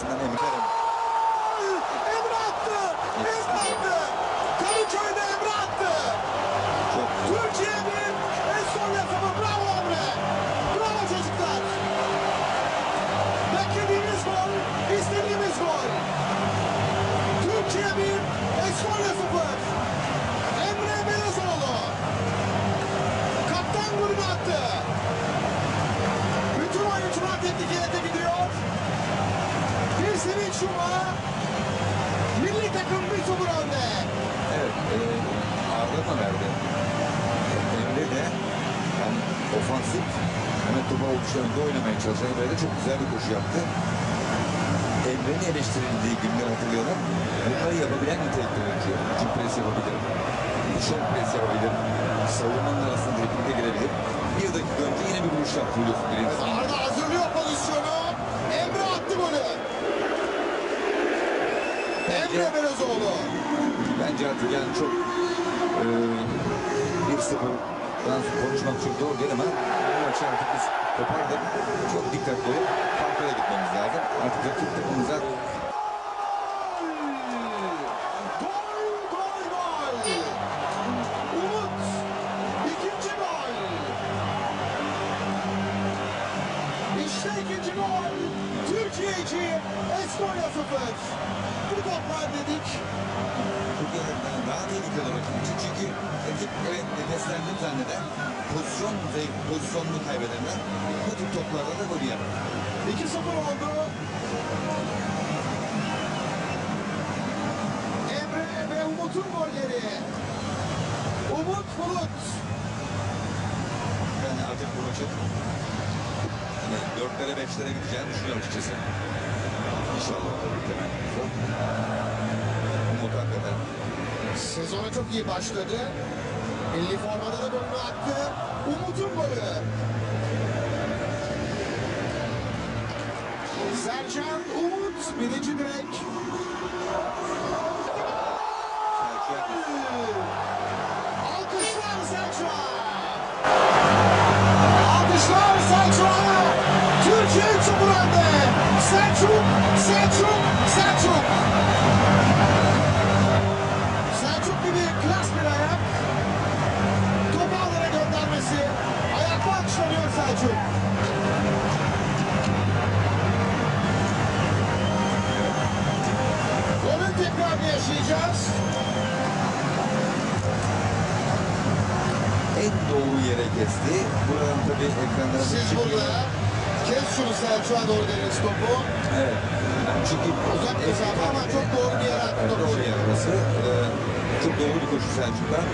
arkasından Emre. Emre attı. Emre attı. Kadıköy'de Emre attı. Çok güzel. Türkiye bir Estonya sıfır. Bravo Emre. Bravo çocuklar. Beklediğimiz gol, istediğimiz gol. Türkiye bir Estonya sıfır. Emre Belezoğlu. Kaptan golünü attı. Yumağı. Milli takım bir sıfır önde. Evet. E, Arda da verdi. Emre de hem ofansif hem de topa oluşlarında oynamaya çalışan Emre de çok güzel bir koşu yaptı. Emre'nin eleştirildiği günler hatırlayalım. Bunları yapabilen nitelikli oyuncu. Hücum pres yapabilir. Şok pres yapabilir. Savunmanın arasında driblinge girebilir. Bir dakika önce yine bir vuruş yaptı Hulusi Birinci. Arda hazırlıyor pozisyonu. Emre attı golü. Emre Belezoğlu. Bence artık yani çok e, bir sıfırdan konuşmak çok doğru değil ama bu maçı artık biz kopardık. Çok dikkatli olup gitmemiz lazım. Artık rakip takımımıza ikinci gol. Türkiye 2, Estonya 0. Bu toplar dedik. Türkiye'den daha tehlikeli rakip. Çünkü rakip evet nefeslendim zanneder. Pozisyon ve pozisyonunu kaybedenler bu tip toplarda da gol yer. 2-0 oldu. Emre ve Umut'un golleri. Umut Bulut. Yani artık bu hani dörtlere beşlere gideceğini düşünüyorum açıkçası. İnşallah olur temennimiz o. Umut hakikaten Sezona çok iyi başladı. Milli formada da golünü attı. Umut'un golü. Sercan Umut birinci direk. Alkışlar Tekrarını yaşayacağız. en doğru yere kesti. Buradan tabii ekranlara Siz burada kes şunu Selçuk'a doğru deniz topu. Evet. Çünkü Uzak mesafe ama çok doğru bir yere attı topu. Ee, çok doğru bir koşu Selçuk'tan.